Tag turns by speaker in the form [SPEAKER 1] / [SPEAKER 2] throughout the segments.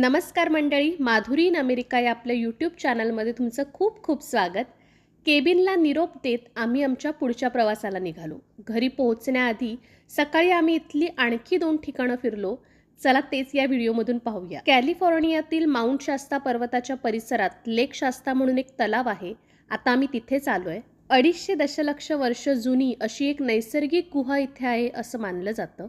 [SPEAKER 1] नमस्कार मंडळी Madhuri in America या आपल्या यूट्यूब चॅनलमध्ये तुमचं खूप खूप स्वागत. केबिनला निरोप देत आम्ही आमच्या पुढच्या प्रवासाला निघालो. घरी पोहोचण्याआधी सकाळी आम्ही इथली आणखी दोन ठिकाणं फिरलो. चला तेच या व्हिडिओमधून पाहूया. कॅलिफोर्नियातील माउंट शास्ता पर्वताच्या परिसरात लेक शास्ता म्हणून एक तलाव आहे. आता आम्ही तिथेच आलो आहे अडीचशे दशलक्ष वर्ष जुनी अशी एक नैसर्गिक गुहा इथे आहे असं मानलं जातं.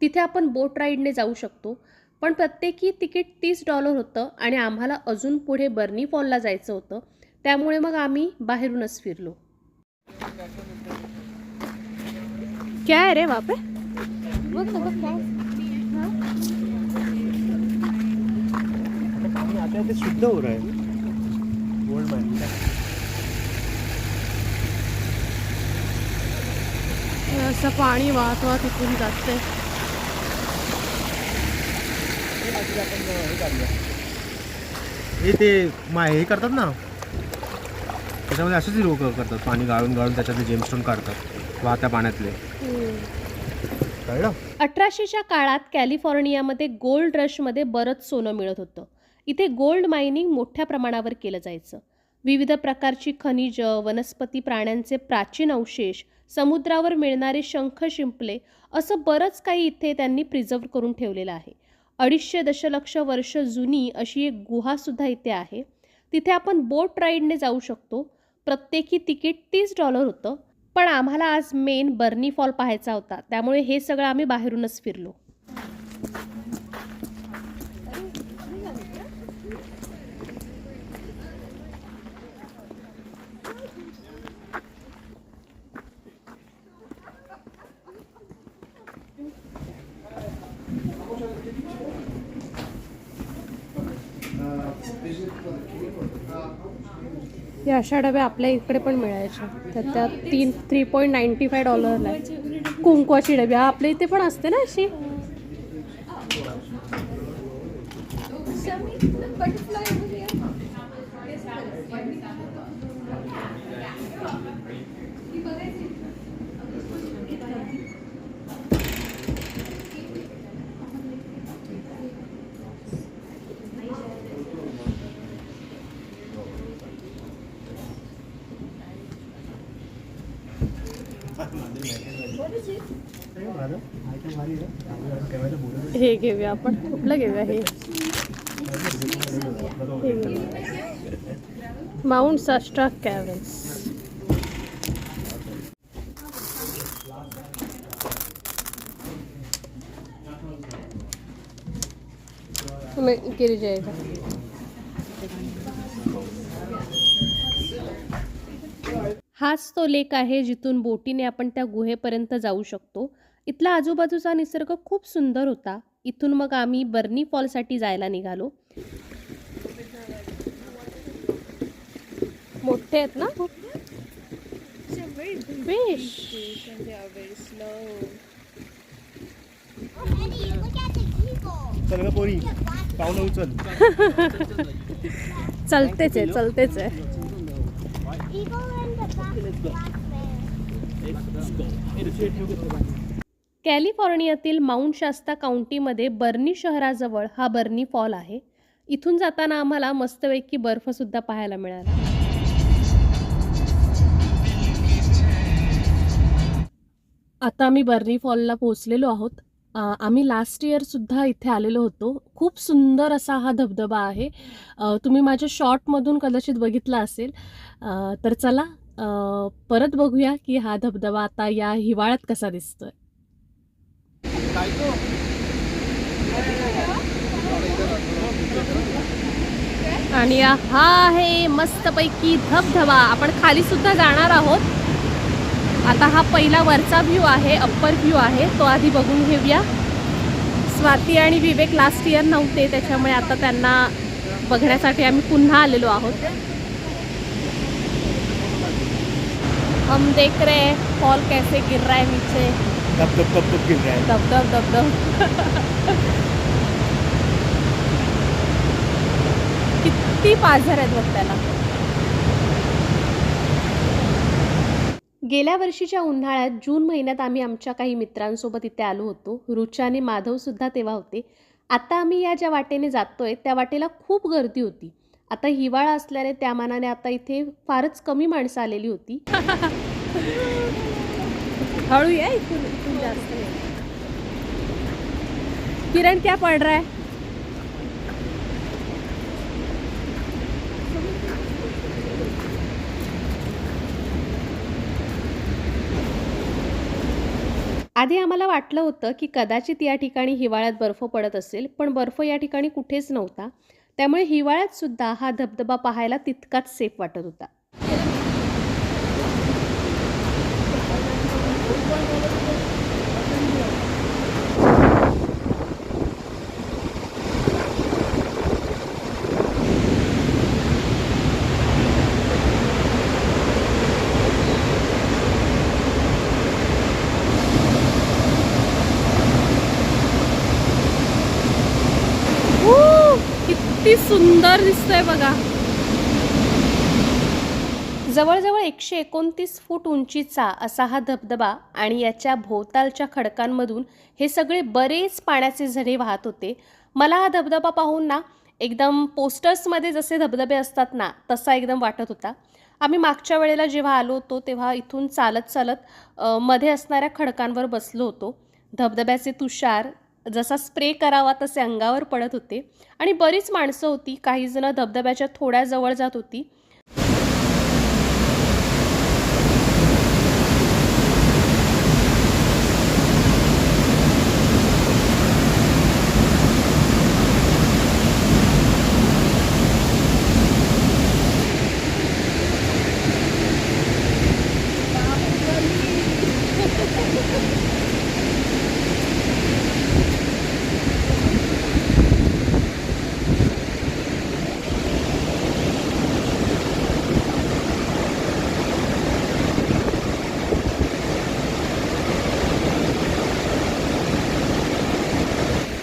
[SPEAKER 1] तिथे आपण बोट राईडने जाऊ शकतो. पण प्रत्येकी तिकीट तीस डॉलर होतं आणि आम्हाला अजून पुढे बर्नी फॉलला जायचं होतं. त्यामुळे मग आम्ही बाहेरूनच फिरलो. क्या रे बापे
[SPEAKER 2] पानी आते आते शुद्ध हो रहा है गोल्ड
[SPEAKER 1] असं पाणी वाहत वाहत इथून जाते।
[SPEAKER 2] हे ते मा हे करतात ना. त्याच्यामध्ये असेच लोक करतात. पाणी गाळून गाळून त्याच्यातले जेमस्टोन काढतात. वाहत्या पाण्यातले. कळलं?
[SPEAKER 1] अठराशेच्या काळात कॅलिफोर्नियामध्ये गोल्ड रशमध्ये बरंच सोनं मिळत होतं. इथे गोल्ड मायनिंग मोठ्या प्रमाणावर केलं जायचं. विविध प्रकारची खनिज वनस्पती प्राण्यांचे प्राचीन अवशेष समुद्रावर मिळणारे शंख शिंपले असं बरंच काही इथे त्यांनी प्रिझर्व करून ठेवलेलं आहे. अडीचशे दशलक्ष वर्ष जुनी अशी एक गुहासुद्धा इथे आहे. तिथे आपण बोट राईडने जाऊ शकतो. प्रत्येकी तिकीट तीस डॉलर होतं. पण आम्हाला आज मेन बर्नी फॉल पाहायचा होता. त्यामुळे हे सगळं आम्ही बाहेरूनच फिरलो. या अशा डब्या आपल्या इकडे पण मिळायच्या. तर त्या तीन थ्री पॉईंट नाईन्टी फाय डॉलरला आहे कुंकवाची डबी. हा आपल्या इथे पण असते ना अशी? हे घेऊया आपण. कुठलं घेऊया हे? माउंट सास्ट्रा कॅव्हन्स तुम्ही गिरी जाएगा हाच तो लेक आहे जिथून बोटीने आपण त्या गुहेपर्यंत जाऊ शकतो. इथला आजूबाजूचा निसर्ग खूप सुंदर होता. इथून मग आम्ही बर्नी फॉलसाठी जायला निघालो. मोठे आहेत ना? चलतेच आहे चलतेच आहे. कॅलिफोर्नियातील माउंट शास्ता काउंटीमध्ये बर्नी शहराजवळ हा बर्नी फॉल आहे. इथून जाताना आम्हाला मस्तपैकी बर्फसुद्धा पाहायला मिळाला. आता आम्ही बर्नी फॉलला पोहोचलेलो आहोत. आम्ही लास्ट इयरसुद्धा इथे आलेलो होतो. खूप सुंदर असा हा धबधबा आहे. तुम्ही माझ्या शॉर्टमधून कदाचित बघितला असेल. तर चला परत बघूया की हा धबधबा आता या हिवाळ्यात कसा दिसतोय. आणि हा आहे मस्तपैकी धबधबा. आपण खाली सुद्धा जाणार आहोत. आता हा पहिला वरचा व्ह्यू आहे अप्पर व्ह्यू आहे. तो आधी बघून घेऊया. स्वाती आणि विवेक लास्ट इयर नव्हते त्याच्यामुळे आता त्यांना बघण्यासाठी आम्ही पुन्हा आलेलो आहोत. हम देख रहे हैं फॉल कैसे गिर रहा है नीचे।
[SPEAKER 2] धप धप धप धप गिर रहा है।
[SPEAKER 1] दब दब दब दब। किती पाझर आहेत बघ त्याला. गेल्या वर्षीच्या उन्हाळ्यात जून महिन्यात आम्ही आमच्या काही मित्रांसोबत इथे आलो होतो. रुचा आणि माधव सुद्धा तेव्हा होते. आता आम्ही या ज्या वाटेने जातोय त्या वाटेला खूप गर्दी होती. आता हिवाळा असल्याने त्या मानाने आता इथे फारच कमी माणसं आलेली होती.
[SPEAKER 3] हळू या इथून इथून जास्त नाही. किरण क्या पड रहा है?
[SPEAKER 1] आधी आम्हाला वाटलं होतं की कदाचित या ठिकाणी हिवाळ्यात बर्फ पडत असेल पण बर्फ या ठिकाणी कुठेच नव्हता. त्यामुळे हिवाळ्यात सुद्धा हा धबधबा पाहायला तितकाच सेफ वाटत होता.
[SPEAKER 3] किती सुंदर दिसतंय बघा.
[SPEAKER 1] जवळजवळ एकशे एकोणतीस फूट उंचीचा असा हा धबधबा आणि याच्या भोवतालच्या खडकांमधून हे सगळे बरेच पाण्याचे झरे वाहत होते. मला हा धबधबा पाहून ना एकदम पोस्टर्समध्ये जसे धबधबे असतात ना तसा एकदम वाटत होता. आम्ही मागच्या वेळेला जेव्हा आलो होतो तेव्हा इथून चालत चालत मध्ये असणाऱ्या खडकांवर बसलो होतो. धबधब्याचे तुषार जसा स्प्रे करावा तसे अंगावर पडत होते. आणि बरीच माणसं होती. काहीजणं धबधब्याच्या थोड्या जवळ जात होती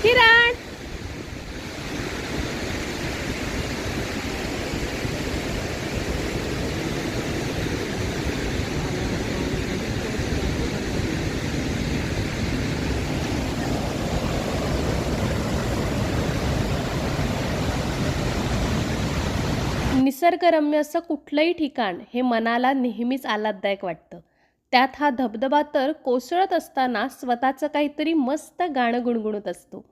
[SPEAKER 3] किरण
[SPEAKER 1] निसर्गरम्य असं कुठलंही ठिकाण हे मनाला नेहमीच आल्हाददायक वाटतं. त्यात हा धबधबा तर कोसळत असताना स्वतःचं काहीतरी मस्त गाणं गुणगुणत असतो.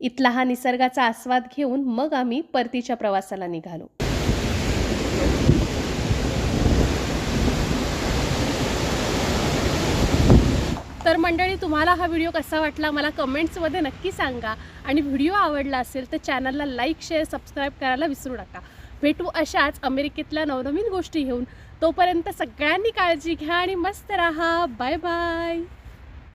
[SPEAKER 1] इथला हा निसर्गाचा आस्वाद घेऊन मग आम्ही परतीच्या प्रवासाला निघालो.
[SPEAKER 3] तर मंडळी तुम्हाला हा व्हिडिओ कसा वाटला मला कमेंट्समध्ये नक्की सांगा. आणि व्हिडिओ आवडला असेल तर चॅनलला लाईक शेअर सबस्क्राईब करायला विसरू नका. भेटू अशाच अमेरिकेतल्या नवनवीन गोष्टी घेऊन. तोपर्यंत सगळ्यांनी काळजी घ्या आणि मस्त राहा. Bye bye.